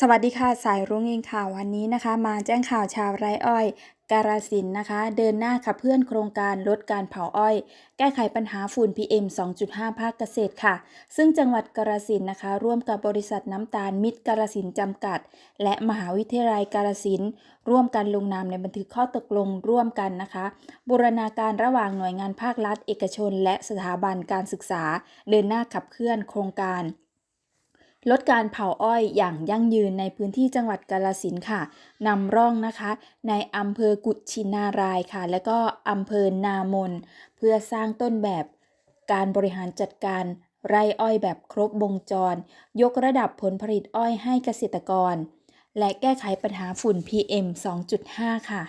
สวัสดีค่ะ สายรุ้งเองค่ะวันนี้นะคะ มาแจ้งข่าวชาวไร่อ้อย กาฬสินนะคะ เดินหน้าขับเคลื่อนโครงการลดการเผาอ้อย แก้ไขปัญหาฝุ่น PM 2.5 ภาคเกษตรค่ะ ซึ่งจังหวัดกาฬสินนะคะ ร่วมกับบริษัทน้ำตาลมิตรกาฬสินจำกัด และมหาวิทยาลัยกาฬสิน ร่วมกันลงนามในบันทึกข้อตกลงร่วมกันนะคะ บูรณาการระหว่างหน่วยงานภาครัฐ เอกชน และสถาบันการศึกษา เดินหน้าขับเคลื่อนโครงการ ลดการเผาอ้อยอย่างยั่งยืนในพื้นที่จังหวัดกาฬสินค่ะนำร่องนะคะ ในอำเภอกุชินารายค่ะ และก็อำเภอนามน เพื่อสร้างต้นแบบการบริหารจัดการไร่อ้อยแบบครบวงจร ยกระดับผลผลิตอ้อยให้เกษตรกร และแก้ไขปัญหาฝุ่น PM 2.5 ค่ะ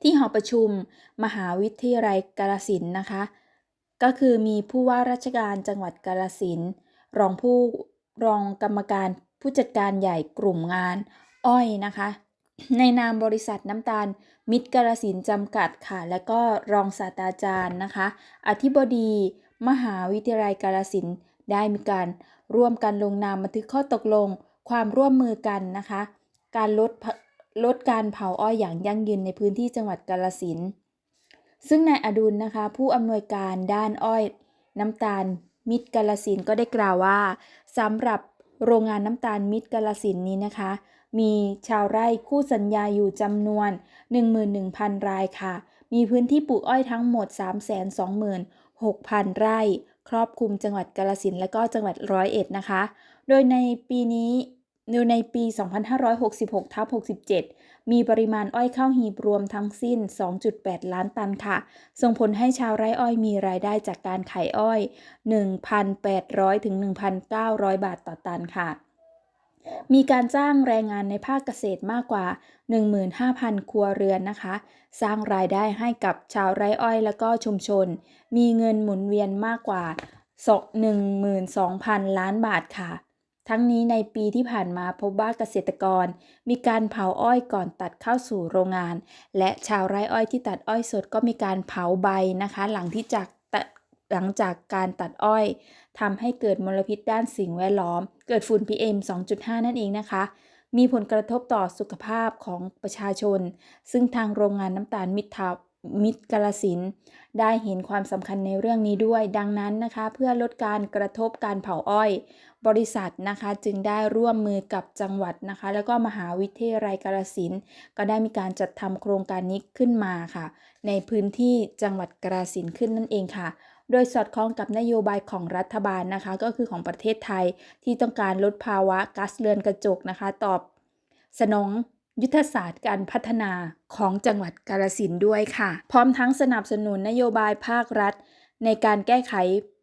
ที่หอประชุม มหาวิทยาลัยกาฬสินนะคะ ก็คือมีผู้ว่าราชการจังหวัดกาฬสิน รองผู้รองกรรมการผู้จัดการใหญ่กลุ่มงาน อ้อยนะคะ ในนามบริษัทน้ำตาล มิตรกาฬสินจำกัดค่ะ และก็รองศาสตราจารย์นะคะ อธิบดี มหาวิทยาลัยกาฬสินได้มีการร่วมกันลงนามบันทึกข้อตกลงความร่วมมือกันนะคะ การลดลดการเผาอ้อยอย่างยั่งยืนในพื้นที่จังหวัดกาฬสินซึ่งนายอดุลนะคะ ผู้อำนวยการด้านอ้อย น้ำตาล มิตรกาลสินก็ได้กล่าวว่าสำหรับโรงงานน้ำตาลมิตรกาลสินนี้นะคะ มีชาวไร่คู่สัญญาอยู่จำนวน 11,000 รายค่ะ มีพื้นที่ปลูกอ้อยทั้งหมด 326,000 ไร่ ครอบคลุมจังหวัดกาลสินและก็จังหวัดร้อยเอ็ดนะคะ โดยในปีนี้ ในปี 2566ทับ67 มีปริมาณอ้อยเข้าหีบรวมทั้งสิ้น 2.8 ล้านตันค่ะ ส่งผลให้ชาวไร่อ้อยมีรายได้จากการขายอ้อย 1,800 ถึง 1,900 บาทต่อตันค่ะ มีการจ้างแรงงานในภาคเกษตรมากกว่า 15,000 ครัวเรือนนะคะ สร้างรายได้ให้กับชาวไร่อ้อยและก็ชุมชน มีเงินหมุนเวียนมากกว่า 12,000 ล้านบาทค่ะ ทั้งนี้ในปีที่ผ่านมาพบว่าเกษตรกร มีการเผาอ้อยก่อนตัดเข้าสู่โรงงาน และชาวไร่อ้อยที่ตัดอ้อยสดก็มีการเผาใบนะคะ หลังที่จากหลังจากการตัดอ้อยทำให้เกิดมลพิษด้านสิ่งแวดล้อม เกิดฝุ่น PM 2.5 นั่นเองนะคะ มีผลกระทบต่อสุขภาพของประชาชน ซึ่งทางโรงงานน้ำตาลมิตรทา มิตรกาลสินได้เห็นความสำคัญในเรื่องนี้ด้วย ดังนั้นนะคะ เพื่อลดการกระทบการเผาอ้อย บริษัทนะคะจึงได้ร่วมมือกับจังหวัดนะคะ แล้วก็มหาวิทยาลัยกาลสินก็ได้มีการจัดทำโครงการนี้ขึ้นมาค่ะ ในพื้นที่จังหวัดกาลสินขึ้นนั่นเองค่ะโดยสอดคล้องกับนโยบายของรัฐบาลนะคะ ก็คือของประเทศไทยที่ต้องการลดภาวะก๊าซเรือนกระจกนะคะ ตอบสนอง ยุทธศาสตร์การพัฒนาของจังหวัดกาฬสินด้วยค่ะ พร้อมทั้งสนับสนุนนโยบายภาครัฐ ในการแก้ไข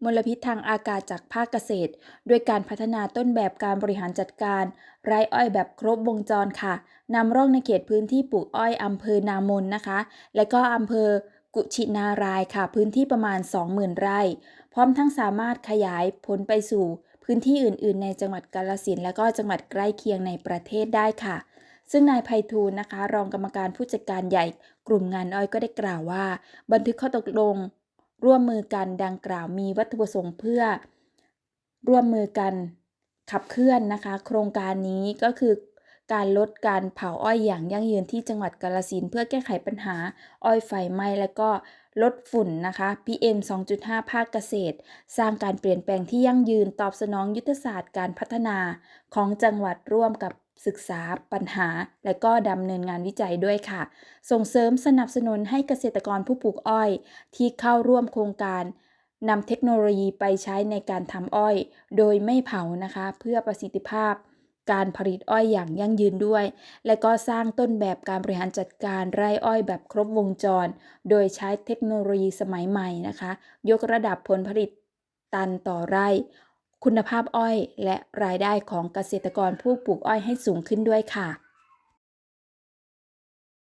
มลพิษทางอากาศจากภาคเกษตร ด้วยการพัฒนาต้นแบบการบริหารจัดการไร่อ้อยแบบครบวงจรค่ะนำร่องในเขตพื้นที่ปลูกอ้อยอำเภอนามนนะคะ และก็อำเภอกุชินารายค่ะ พื้นที่ประมาณ 20,000 ไร่ พร้อมทั้งสามารถขยายผลไปสู่พื้นที่อื่น ๆ ในจังหวัดกาฬสินและก็จังหวัดใกล้เคียงในประเทศได้ค่ะ ซึ่งนายไพฑูรย์นะคะ รองกรรมการผู้จัดการใหญ่ กลุ่มงานอ้อยก็ได้กล่าวว่า บันทึกข้อตกลง ร่วมมือกันดังกล่าวมีวัตถุประสงค์เพื่อ ร่วมมือกันขับเคลื่อนนะคะ โครงการนี้ก็คือการลดการเผาอ้อยอย่างยั่งยืนที่จังหวัดกาฬสินเพื่อแก้ไขปัญหาอ้อยไฟไหม้และก็ลดฝุ่นนะคะ PM 2.5 ภาคเกษตร สร้างการเปลี่ยนแปลงที่ยั่งยืนตอบสนองยุทธศาสตร์การพัฒนาของจังหวัดร่วมกับ ศึกษาปัญหา และก็ดำเนินงานวิจัยด้วยค่ะ ส่งเสริมสนับสนุนให้เกษตรกรผู้ปลูกอ้อย ที่เข้าร่วมโครงการนำเทคโนโลยีไปใช้ในการทำอ้อย โดยไม่เผานะคะ เพื่อประสิทธิภาพ การผลิตอ้อยอย่างยั่งยืนด้วย และก็สร้างต้นแบบการบริหารจัดการไร่อ้อยแบบครบวงจร โดยใช้เทคโนโลยีสมัยใหม่นะคะ ยกระดับผลผลิตตันต่อไร่ คุณภาพอ้อย และรายได้ของเกษตรกรผู้ปลูกอ้อยให้สูงขึ้นด้วยค่ะ